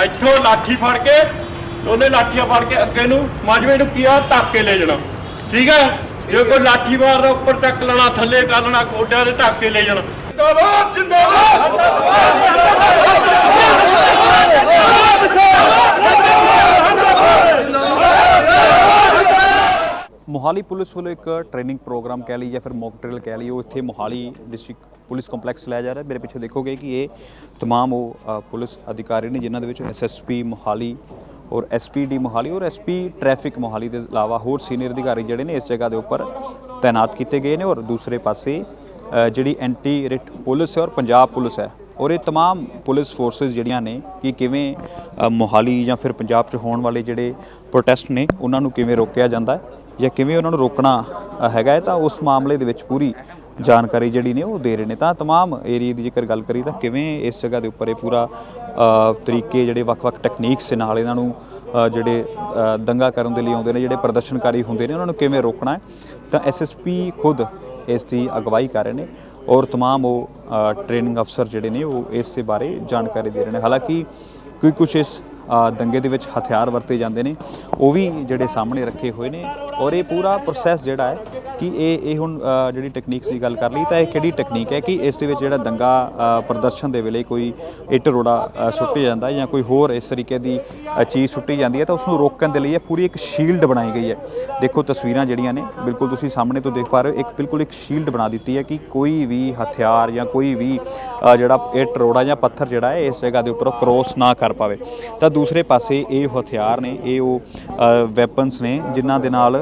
ਇੱਥੋਂ ਲਾਠੀ ਫੜ ਕੇ, ਦੋਨੇ ਲਾਠੀਆਂ ਫੜ ਕੇ ਅੱਗੇ ਨੂੰ ਮਾਜਵੇ ਨੂੰ ਕੀਆ ਟੱਕ ਕੇ ਲੈ ਜਾਣਾ। ਠੀਕ ਹੈ ਜੇ ਕੋਈ ਲਾਠੀ ਮਾਰਦਾ, ਉੱਪਰ ਚੱਕ ਲੈਣਾ, ਥੱਲੇ ਕਰ ਲੈਣਾ ਕੋਡਿਆਂ ਦੇ ਢੱਕ ਕੇ ਲੈ ਜਾਣਾ। ਜਿੰਦਾਬਾਦ ਜਿੰਦਾਬਾਦ। ਮੋਹਾਲੀ ਪੁਲਿਸ ਵੱਲੋਂ ਇੱਕ ਟ੍ਰੇਨਿੰਗ ਪ੍ਰੋਗਰਾਮ ਕਹਿ ਲਈ ਜਾਂ ਫਿਰ ਮੌਕ ਡਰਿਲ ਕਹਿ ਲਈ ਉਹ ਇੱਥੇ ਮੋਹਾਲੀ ਡਿਸਟ੍ਰਿਕਟ ਪੁਲਿਸ ਕੰਪਲੈਕਸ ਲਾਇਆ ਜਾ ਰਿਹਾ ਮੇਰੇ ਪਿੱਛੇ ਦੇਖੋਗੇ ਕਿ ਇਹ तमाम ਉਹ ਅ, ਪੁਲਿਸ ਅਧਿਕਾਰੀ ਨੇ ਜਿਨ੍ਹਾਂ ਦੇ ਵਿੱਚ ਐਸਐਸਪੀ ਮੋਹਾਲੀ ਔਰ ਐਸਪੀਡੀ ਮੋਹਾਲੀ ਔਰ ਐਸਪੀ ਟ੍ਰੈਫਿਕ ਮੋਹਾਲੀ ਦੇ ਇਲਾਵਾ ਹੋਰ ਸੀਨੀਅਰ ਅਧਿਕਾਰੀ ਜਿਹੜੇ ਨੇ ਇਸ ਜਗ੍ਹਾ ਦੇ ਉੱਪਰ ਤਾਇਨਾਤ ਕੀਤੇ ਗਏ ਨੇ ਔਰ ਦੂਸਰੇ ਪਾਸੇ ਅ, ਜਿਹੜੀ ਐਂਟੀ ਰਿਟ ਪੁਲਿਸ ਹੈ ਔਰ ਪੰਜਾਬ ਪੁਲਿਸ ਹੈ ਔਰ ਇਹ तमाम ਪੁਲਿਸ ਫੋਰਸਸ ਜਿਹੜੀਆਂ ਨੇ ਕਿ ਕਿਵੇਂ ਅ, ਮੋਹਾਲੀ ਜਾਂ ਫਿਰ ਪੰਜਾਬ 'ਚ ਹੋਣ ਵਾਲੇ ਜਿਹੜੇ ਪ੍ਰੋਟੈਸਟ ਨੇ ਉਹਨਾਂ ਨੂੰ ਕਿਵੇਂ ਰੋਕਿਆ ਜਾਂਦਾ ਹੈ ਜਾਂ ਕਿਵੇਂ ਉਹਨਾਂ ਨੂੰ ਰੋਕਣਾ ਅ, ਹੈਗਾ ਹੈ ਤਾਂ ਉਸ ਮਾਮਲੇ ਦੇ ਵਿੱਚ ਪੂਰੀ ਜਾਣਕਾਰੀ ਜਿਹੜੀ ਨੇ ਉਹ ਦੇ ਰਹੇ ਨੇ ਤਾਂ तमाम ਏਰੀਆ ਦੀ ਜੇਕਰ ਗੱਲ ਕਰੀ ਤਾਂ ਕਿਵੇਂ ਇਸ ਜਗ੍ਹਾ ਦੇ ਉੱਪਰ ਇਹ ਪੂਰਾ ਅ, ਤਰੀਕੇ ਜਿਹੜੇ ਵੱਖ-ਵੱਖ ਟੈਕਨੀਕਸ ਦੇ ਨਾਲ ਇਹਨਾਂ ਨੂੰ ਅ, ਜਿਹੜੇ ਅ, ਦੰਗਾ ਕਰਨ ਦੇ ਲਈ ਆਉਂਦੇ ਨੇ ਜਿਹੜੇ ਪ੍ਰਦਰਸ਼ਨਕਾਰੀ ਹੁੰਦੇ ਨੇ ਉਹਨਾਂ ਨੂੰ ਕਿਵੇਂ ਰੋਕਣਾ ਹੈ ਤਾਂ ਐਸਐਸਪੀ ਖੁਦ ਇਸ ਦੀ ਅਗਵਾਈ ਕਰ ਰਹੇ ਨੇ ਔਰ तमाम ਉਹ ਟ੍ਰੇਨਿੰਗ ਅਫਸਰ ਜਿਹੜੇ ਨੇ ਉਹ ਇਸ ਦੇ ਬਾਰੇ ਜਾਣਕਾਰੀ ਦੇ ਰਹੇ ਨੇ ਹਾਲਾਂਕਿ ਕੋਈ ਕੁਝ ਇਸ ਅ, ਦੰਗੇ ਦੇ ਵਿੱਚ ਹਥਿਆਰ ਵਰਤੇ ਜਾਂਦੇ ਨੇ। ਉਹ ਵੀ ਜਿਹੜੇ ਸਾਹਮਣੇ ਰੱਖੇ ਹੋਏ ਨੇ ਔਰ ਇਹ ਪੂਰਾ ਪ੍ਰੋਸੈਸ ਜਿਹੜਾ ਹੈ ਕਿ ਇਹ ਇਹ ਹੁਣ ਜਿਹੜੀ ਟੈਕਨੀਕਸ ਦੀ ਗੱਲ ਕਰ ਲਈ ਤਾਂ ਇਹ ਕਿਹੜੀ ਟੈਕਨੀਕ ਹੈ ਕਿ ਇਸ ਦੇ ਵਿੱਚ ਜਿਹੜਾ ਦੰਗਾ ਪ੍ਰਦਰਸ਼ਨ ਦੇ ਵੇਲੇ ਕੋਈ ਇੱਟ ਰੋੜਾ ਅ, ਸੁੱਟਿਆ ਜਾਂਦਾ ਜਾਂ ਕੋਈ ਹੋਰ ਇਸ ਤਰੀਕੇ ਦੀ ਚੀਜ਼ ਸੁੱਟੀ ਜਾਂਦੀ ਹੈ ਤਾਂ ਉਸ ਨੂੰ ਰੋਕਣ ਦੇ ਲਈ ਇਹ ਪੂਰੀ ਇੱਕ ਸ਼ੀਲਡ ਬਣਾਈ ਗਈ ਹੈ। ਦੇਖੋ ਤਸਵੀਰਾਂ ਜਿਹੜੀਆਂ ਨੇ ਬਿਲਕੁਲ ਤੁਸੀਂ ਸਾਹਮਣੇ ਤੋਂ ਦੇਖ ਪਾ ਰਹੇ ਹੋ ਇੱਕ ਬਿਲਕੁਲ ਇੱਕ ਸ਼ੀਲਡ ਬਣਾ ਦਿੱਤੀ ਹੈ ਕਿ ਕੋਈ ਵੀ ਹਥਿਆਰ ਜਾਂ ਕੋਈ ਵੀ ਜਿਹੜਾ ਇੱਟ ਰੋੜਾ ਜਾਂ ਪੱਥਰ ਜਿਹੜਾ ਹੈ ਇਸ ਜਗ੍ਹਾ ਦੇ ਉੱਪਰ ਕ੍ਰੋਸ ਨਾ ਕਰ ਪਾਵੇ। ਤਾਂ ਦੂਸਰੇ ਪਾਸੇ ਇਹ ਹਥਿਆਰ ਨੇ ਇਹ ਉਹ ਵੈਪਨਸ ਨੇ ਜਿਨ੍ਹਾਂ ਦੇ ਨਾਲ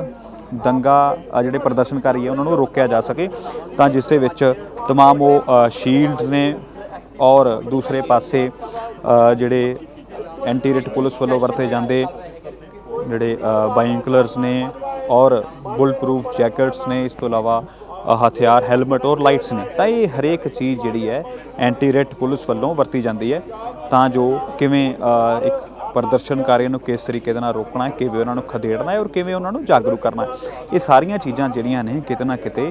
ਦੰਗਾ ਅ, ਜਿਹੜੇ ਪ੍ਰਦਰਸ਼ਨਕਾਰੀ ਹੈ ਉਹਨਾਂ ਨੂੰ ਰੋਕਿਆ ਜਾ ਸਕੇ ਤਾਂ ਜਿਸ ਦੇ ਵਿੱਚ तमाम ਉਹ ਸ਼ੀਲਡਸ ਨੇ ਔਰ ਦੂਸਰੇ ਪਾਸੇ ਅ, ਜਿਹੜੇ ਐਂਟੀ ਰਿਟ ਪੁਲਿਸ ਵੱਲੋਂ ਵਰਤੇ ਜਾਂਦੇ ਜਿਹੜੇ ਬਾਈਨਕਲਰਸ ਨੇ ਔਰ ਬੁਲਟ ਪ੍ਰੂਫ ਜੈਕਟਸ ਨੇ ਇਸ ਤੋਂ ਇਲਾਵਾ ਅ, ਹਥਿਆਰ ਹੈਲਮਟ ਔਰ ਲਾਈਟਸ ਨੇ ਤਾਂ ਇਹ ਹਰੇਕ ਚੀਜ਼ ਜਿਹੜੀ ਹੈ ਐਂਟੀ ਰਿਟ ਪੁਲਿਸ ਵੱਲੋਂ ਵਰਤੀ ਜਾਂਦੀ ਹੈ ਤਾਂ ਜੋ ਕਿਵੇਂ ਅ, ਇੱਕ ਪ੍ਰਦਰਸ਼ਨਕਾਰੀਆਂ ਨੂੰ ਕਿਸ ਤਰੀਕੇ ਦੇ ਨਾਲ ਰੋਕਣਾ ਹੈ, ਕਿਵੇਂ ਉਹਨਾਂ ਨੂੰ ਖਦੇੜਨਾ ਹੈ ਔਰ ਕਿਵੇਂ ਉਹਨਾਂ ਨੂੰ ਜਾਗਰੂਕ ਕਰਨਾ ਹੈ। ਇਹ ਸਾਰੀਆਂ ਚੀਜ਼ਾਂ ਜਿਹੜੀਆਂ ਨੇ ਕਿਤੇ ਨਾ ਕਿਤੇ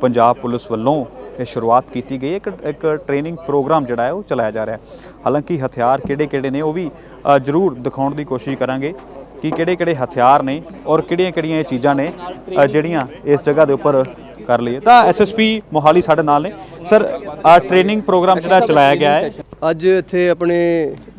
ਪੰਜਾਬ ਪੁਲਿਸ ਵੱਲੋਂ ਇਹ ਸ਼ੁਰੂਆਤ ਕੀਤੀ ਗਈ ਹੈ। ਇੱਕ ਇੱਕ ਟ੍ਰੇਨਿੰਗ ਪ੍ਰੋਗਰਾਮ ਜਿਹੜਾ ਹੈ ਉਹ ਚਲਾਇਆ ਜਾ ਰਿਹਾ ਹੈ। ਹਾਲਾਂਕਿ ਹਥਿਆਰ ਕਿਹੜੇ-ਕਿਹੜੇ ਨੇ ਉਹ ਵੀ ਜ਼ਰੂਰ ਦਿਖਾਉਣ ਦੀ ਕੋਸ਼ਿਸ਼ ਕਰਾਂਗੇ ਕਿ ਕਿਹੜੇ-ਕਿਹੜੇ ਹਥਿਆਰ ਨੇ ਔਰ ਕਿਹੜੀਆਂ-ਕਿਹੜੀਆਂ ਇਹ ਚੀਜ਼ਾਂ ਨੇ ਜਿਹੜੀਆਂ ਇਸ ਜਗ੍ਹਾ ਦੇ ਉੱਪਰ ਕਰ ਲਈਏ। ਤਾਂ ਐਸਐਸਪੀ ਮੋਹਾਲੀ ਸਾਡੇ ਨਾਲ ਨੇ। ਸਰ ਆ ਟ੍ਰੇਨਿੰਗ ਪ੍ਰੋਗਰਾਮ ਜਿਹੜਾ ਚਲਾਇਆ ਗਿਆ ਹੈ। ਅੱਜ ਇੱਥੇ ਆਪਣੇ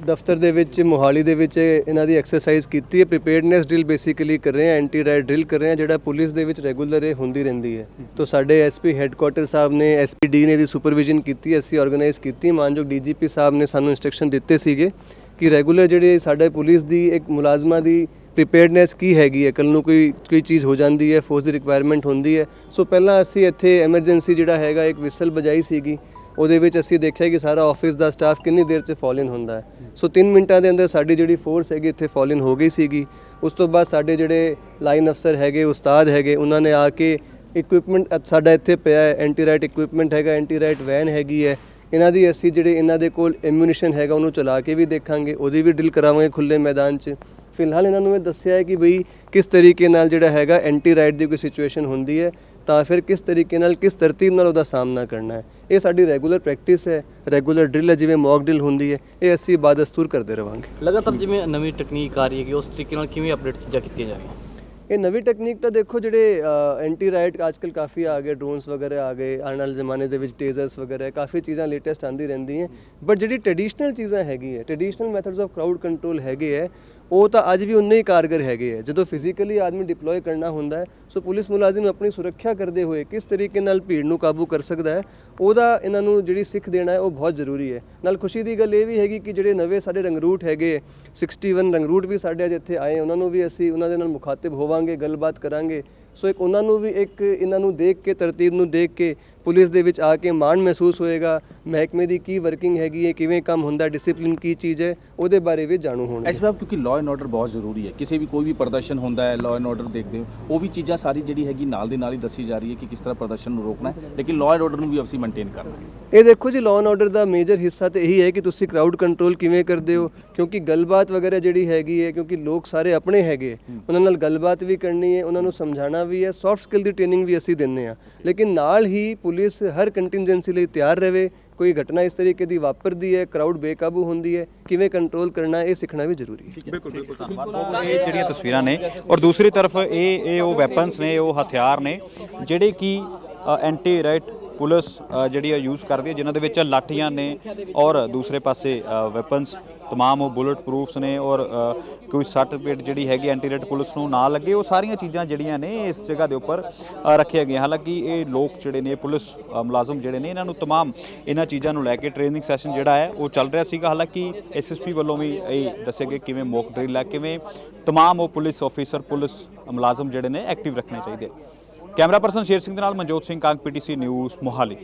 ਦਫ਼ਤਰ ਦੇ ਵਿੱਚ, ਮੋਹਾਲੀ ਦੇ ਵਿੱਚ ਇਹਨਾਂ ਦੀ ਐਕਸਰਸਾਈਜ਼ ਕੀਤੀ ਹੈ। ਪ੍ਰੀਪੇਅਰਡਨੈਸ ਡਰਿਲ ਬੇਸਿਕਲੀ ਕਰ ਰਹੇ ਹਾਂ ਐਂਟੀ ਰਾਈਡ ਡਰਿਲ ਕਰ ਰਹੇ ਹਾਂ, ਜਿਹੜਾ ਪੁਲਿਸ ਦੇ ਵਿੱਚ ਰੈਗੂਲਰ ਇਹ ਹੁੰਦੀ ਰਹਿੰਦੀ ਹੈ। ਤੋਂ ਸਾਡੇ ਐਸਪੀ ਹੈੱਡਕੁਆਟਰ ਸਾਹਿਬ ਨੇ ਐਸਪੀਡੀ ਨੇ ਦੀ ਸੁਪਰਵਿਜ਼ਨ ਕੀਤੀ, ਅਸੀਂ ਆਰਗੇਨਾਈਜ਼ ਕੀਤੀ। ਮਾਨਯੋਗ ਡੀਜੀਪੀ ਸਾਹਿਬ ਨੇ ਸਾਨੂੰ ਇਨਸਟਰਕਸ਼ਨ ਦਿੱਤੇ ਸੀਗੇ ਕਿ ਰੈਗੂਲਰ ਜਿਹੜੇ ਸਾਡੇ ਪੁਲਿਸ ਦੀ ਇੱਕ ਮੁਲਾਜ਼ਮਾਂ ਦੀ ਪ੍ਰੀਪੇਅਰਡਨੈਸ ਕੀ ਹੈਗੀ ਹੈ? ਕੱਲ ਨੂੰ ਕੋਈ ਕੋਈ ਚੀਜ਼ ਹੋ ਜਾਂਦੀ ਹੈ ਫੋਰਸ ਦੀ ਰਿਕੁਆਇਰਮੈਂਟ ਹੁੰਦੀ ਹੈ। ਸੋ ਪਹਿਲਾਂ ਅਸੀਂ ਇੱਥੇ ਐਮਰਜੈਂਸੀ ਜਿਹੜਾ ਹੈਗਾ, ਇੱਕ ਵਿਸਲ ਵਜਾਈ ਸੀਗੀ। ਉਹਦੇ ਵਿੱਚ ਅਸੀਂ ਦੇਖਿਆ ਕਿ ਸਾਰਾ ਆਫਿਸ ਦਾ ਸਟਾਫ ਕਿੰਨੀ ਦੇਰ 'ਚ ਫਾਲ ਹੁੰਦਾ ਹੈ। ਸੋ 3 ਮਿੰਟਾਂ ਦੇ ਅੰਦਰ ਸਾਡੀ ਜਿਹੜੀ ਫੋਰਸ ਹੈਗੀ ਇੱਥੇ ਫਾਲ ਹੋ ਗਈ ਸੀਗੀ। ਉਸ ਤੋਂ ਬਾਅਦ ਸਾਡੇ ਜਿਹੜੇ ਲਾਈਨ ਅਫਸਰ ਹੈਗੇ, ਉਸਤਾਦ ਹੈਗੇ, ਉਹਨਾਂ ਨੇ ਆ ਕੇ ਇਕਵਿਪਮੈਂਟ ਸਾਡਾ ਇੱਥੇ ਪਿਆ ਹੈ ਐਂਟੀ ਰਾਈਟ ਇਕਵਿਪਮੈਂਟ ਹੈਗਾ ਐਂਟੀ ਰਾਈਟ ਵੈਨ ਹੈਗੀ ਹੈ। ਇਹਨਾਂ ਦੀ ਅਸੀਂ ਜਿਹੜੇ, ਇਹਨਾਂ ਦੇ ਕੋਲ ਐਮੂਨੀਸ਼ਨ ਹੈਗਾ, ਉਹਨੂੰ ਚਲਾ ਕੇ ਵੀ ਦੇਖਾਂਗੇ, ਉਹਦੀ ਵੀ ਡਿਲ ਕਰਾਵਾਂਗੇ ਖੁੱਲੇ ਮੈਦਾਨ 'ਚ। ਫਿਲਹਾਲ ਇਹਨਾਂ ਨੂੰ ਇਹ ਦੱਸਿਆ ਹੈ ਕਿ ਬਈ ਕਿਸ ਤਰੀਕੇ ਨਾਲ ਜਿਹੜਾ ਹੈਗਾ ਐਂਟੀ ਰਾਈਟ ਦੀ ਕੋਈ ਸਿਚੁਏਸ਼ਨ ਹੁੰਦੀ ਹੈ ਤਾਂ ਫਿਰ ਕਿਸ ਤਰੀਕੇ ਨਾਲ ਕਿਸ ਤਰਤੀਬ ਨਾਲ ਉਹਦਾ ਸਾਹਮਣਾ ਕਰਨਾ ਹੈ। ਇਹ ਸਾਡੀ ਰੈਗੂਲਰ ਪ੍ਰੈਕਟਿਸ ਹੈ ਰੈਗੂਲਰ ਡਰਿਲ ਹੈ ਜਿਵੇਂ ਮੌਕ ਡਰਿਲ ਹੁੰਦੀ ਹੈ ਇਹ ਅਸੀਂ ਬਾਦਸਤੂਰ ਕਰਦੇ ਰਵਾਂਗੇ। ਲਗਾਤਾਰ ਜਿਵੇਂ ਨਵੀਂ ਟੈਕਨੀਕ ਆ ਰਹੀ ਹੈਗੀ ਉਸ ਤਰੀਕੇ ਨਾਲ ਕਿਵੇਂ ਅਪਡੇਟ ਚੀਜ਼ਾਂ ਕੀਤੀਆਂ ਜਾਣਗੀਆਂ? ਇਹ ਨਵੀਂ ਟੈਕਨੀਕ ਤਾਂ ਦੇਖੋ ਜਿਹੜੇ ਐਂਟੀ ਰਾਈਟ ਅੱਜਕੱਲ ਕਾਫੀ ਆ ਗਏ ਡਰੋਨਸ ਵਗੈਰਾ ਆ ਗਏ ਆਉਣ ਵਾਲੇ ਜ਼ਮਾਨੇ ਦੇ ਵਿੱਚ ਟੇਜ਼ਰਸ ਵਗੈਰਾ ਕਾਫੀ ਚੀਜ਼ਾਂ ਲੇਟੈਸਟ ਆਂਦੀ ਰਹਿੰਦੀਆਂ। ਬਟ ਜਿਹੜੀ ਟ੍ਰੈਡੀਸ਼ਨਲ ਚੀਜ਼ਾਂ ਹੈਗੀ ਹੈ traditional methods of crowd control ਹੈਗੇ ਹੈ ਉਹ ਤਾਂ ਅੱਜ ਵੀ ਉਨੇ ਹੀ ਕਾਰਗਰ ਹੈਗੇ ਹੈ ਜਦੋਂ ਫਿਜ਼ੀਕਲੀ ਆਦਮੀ ਡਿਪਲੋਏ ਕਰਨਾ ਹੁੰਦਾ ਹੈ, ਸੋ ਪੁਲਿਸ ਮੁਲਾਜ਼ਮ ਆਪਣੀ ਸੁਰੱਖਿਆ ਕਰਦੇ ਹੋਏ ਕਿਸ ਤਰੀਕੇ ਨਾਲ ਭੀੜ ਨੂੰ ਕਾਬੂ ਕਰ ਸਕਦਾ ਹੈ, ਉਹਦਾ ਇਹਨਾਂ ਨੂੰ ਜਿਹੜੀ ਸਿੱਖ ਦੇਣਾ ਹੈ, ਉਹ ਬਹੁਤ ਜ਼ਰੂਰੀ ਹੈ। ਨਾਲ ਖੁਸ਼ੀ ਦੀ ਗੱਲ ਇਹ ਵੀ ਹੈਗੀ ਕਿ ਜਿਹੜੇ ਨਵੇਂ ਸਾਡੇ ਰੰਗਰੂਟ ਹੈਗੇ 61 ਰੰਗਰੂਟ ਵੀ ਸਾਡੇ ਅੱਜ ਇੱਥੇ ਆਏ ਉਹਨਾਂ ਨੂੰ ਵੀ ਅਸੀਂ ਉਹਨਾਂ ਦੇ ਨਾਲ ਮੁਖਾਤਿਬ ਹੋਵਾਂਗੇ, ਗੱਲਬਾਤ ਕਰਾਂਗੇ। ਸੋ ਇੱਕ ਉਹਨਾਂ ਨੂੰ ਵੀ ਇੱਕ ਇਹਨਾਂ ਨੂੰ ਦੇਖ ਕੇ, ਤਰਤੀਬ ਨੂੰ ਦੇਖ ਕੇ ਪੁਲਿਸ ਦੇ ਵਿੱਚ ਆ ਕੇ ਮਾਣ ਮਹਿਸੂਸ ਹੋਏਗਾ। ਮਹਿਕਮੇ ਦੀ ਕੀ ਵਰਕਿੰਗ ਹੈਗੀ ਹੈ ਕਿਵੇਂ ਕੰਮ ਹੁੰਦਾ ਡਿਸਪਲਿਨ ਕੀ ਚੀਜ਼ ਹੈ ਉਹਦੇ ਬਾਰੇ ਵੀ ਜਾਣੂ ਹੋਣਗੇ। ਐਸ ਸਾਹਿਬ ਕਿਉਂਕਿ ਲਾਅ ਐਂਡ ਆਰਡਰ ਬਹੁਤ ਜ਼ਰੂਰੀ ਹੈ। ਕਿਸੇ ਵੀ ਕੋਈ ਵੀ ਪ੍ਰਦਰਸ਼ਨ ਹੁੰਦਾ ਹੈ ਲਾਅ ਐਂਡ ਆਰਡਰ ਦੇਖਦੇ ਹੋ ਉਹ ਵੀ ਚੀਜ਼ਾਂ ਸਾਰੀ ਜਿਹੜੀ ਹੈਗੀ ਨਾਲ ਦੇ ਨਾਲ ਹੀ ਦੱਸੀ ਜਾ ਰਹੀ ਹੈ ਕਿ ਕਿਸ ਤਰ੍ਹਾਂ ਪ੍ਰਦਰਸ਼ਨ ਨੂੰ ਰੋਕਣਾ ਹੈ। ਲੇਕਿਨ ਲਾਅ ਐਂਡ ਆਰਡਰ ਨੂੰ ਵੀ ਅਸੀਂ ਮੇਨਟੇਨ ਕਰਨਾ ਹੈ। ਇਹ ਦੇਖੋ ਜੀ ਲਾਅ ਐਂਡ ਆਰਡਰ ਦਾ ਮੇਜਰ ਹਿੱਸਾ ਤੇ ਇਹੀ ਹੈ ਕਿ ਤੁਸੀਂ ਕਰਾਊਡ ਕੰਟਰੋਲ ਕਿਵੇਂ ਕਰਦੇ ਹੋ ਕਿਉਂਕਿ ਗੱਲਬਾਤ ਵਗੈਰਾ ਜਿਹੜੀ ਹੈਗੀ ਹੈ ਕਿਉਂਕਿ ਲੋਕ ਸਾਰੇ ਆਪਣੇ ਹੈਗੇ। ਉਹਨਾਂ ਨਾਲ ਗੱਲਬਾਤ ਵੀ ਕਰਨੀ ਹੈ ਉਹਨਾਂ ਨੂੰ ਸਮਝਾਉਣਾ ਵੀ ਹੈ ਸੌਫਟ ਸਕਿੱਲ ਦੀ ਟ੍ਰੇਨਿੰਗ ਵੀ ਅਸੀਂ ਦਿੰਨੇ ਆ ਲੇਕਿਨ ਨਾਲ ਹੀ ਪੁਲਿਸ ਹਰ ਕੰਟੀਨਜੈਂਸੀ ਲਈ ਤਿਆਰ ਰਹੇ। ਕੋਈ ਘਟਨਾ ਇਸ ਤਰੀਕੇ ਦੀ ਵਾਪਰਦੀ ਹੈ ਕਰਾਊਡ ਬੇਕਾਬੂ ਹੁੰਦੀ ਹੈ ਕਿਵੇਂ ਕੰਟਰੋਲ ਕਰਨਾ ਇਹ ਸਿੱਖਣਾ ਵੀ ਜ਼ਰੂਰੀ ਹੈ। ਤਾਂ ਇਹ ਜਿਹੜੀਆਂ ਤਸਵੀਰਾਂ ਨੇ ਔਰ ਦੂਸਰੀ ਤਰਫ ਇਹ ਇਹ ਉਹ ਵੈਪਨਸ ਨੇ ਉਹ ਹਥਿਆਰ ਨੇ ਜਿਹੜੇ ਕਿ ਐਂਟੀ ਰਾਈਟ ਪੁਲਿਸ ਜਿਹੜੀ ਆ ਯੂਜ਼ ਕਰਦੀ ਹੈ, ਜਿਨ੍ਹਾਂ ਦੇ ਵਿੱਚ ਲਾਠੀਆਂ ਨੇ ਔਰ ਦੂਸਰੇ ਪਾਸੇ ਵੈਪਨਸ ਤਮਾਮ ਉਹ ਬੁਲਟ ਪ੍ਰੂਫਸ ਨੇ ਔਰ ਕੋਈ ਸੱਟ ਪੇਟ ਜਿਹੜੀ ਹੈਗੀ ਐਂਟੀ ਰੇਟ ਪੁਲਿਸ ਨੂੰ ਨਾ ਲੱਗੇ, ਉਹ ਸਾਰੀਆਂ ਚੀਜ਼ਾਂ ਜਿਹੜੀਆਂ ਨੇ ਇਸ ਜਗ੍ਹਾ ਦੇ ਉੱਪਰ ਰੱਖੀਆਂ ਗਈਆਂ। ਹਾਲਾਂਕਿ ਇਹ ਲੋਕ ਜਿਹੜੇ ਨੇ, ਪੁਲਿਸ ਮੁਲਾਜ਼ਮ ਜਿਹੜੇ ਨੇ, ਇਹਨਾਂ ਨੂੰ ਤਮਾਮ ਇਹਨਾਂ ਚੀਜ਼ਾਂ ਨੂੰ ਲੈ ਕੇ ਟ੍ਰੇਨਿੰਗ ਸੈਸ਼ਨ ਜਿਹੜਾ ਹੈ, ਉਹ ਚੱਲ ਰਿਹਾ ਸੀਗਾ। ਹਾਲਾਂਕਿ ਐਸਐਸਪੀ ਵੱਲੋਂ ਵੀ ਇਹ ਦੱਸਿਆ ਗਿਆ ਕਿਵੇਂ ਮੌਕ ਡਰਿਲ ਹੈ, ਕਿਵੇਂ ਤਮਾਮ ਉਹ ਪੁਲਿਸ ਆਫੀਸਰ ਪੁਲਿਸ ਮੁਲਾਜ਼ਮ ਜਿਹੜੇ ਨੇ ਐਕਟਿਵ ਰੱਖਣੇ ਚਾਹੀਦੇ। ਕੈਮਰਾ ਪਰਸਨ ਸ਼ੇਰ ਸਿੰਘ ਦੇ ਨਾਲ ਮਨਜੋਤ ਸਿੰਘ ਕਾਂਗ ਪੀਟੀਸੀ ਨਿਊਜ਼ ਮੋਹਾਲੀ।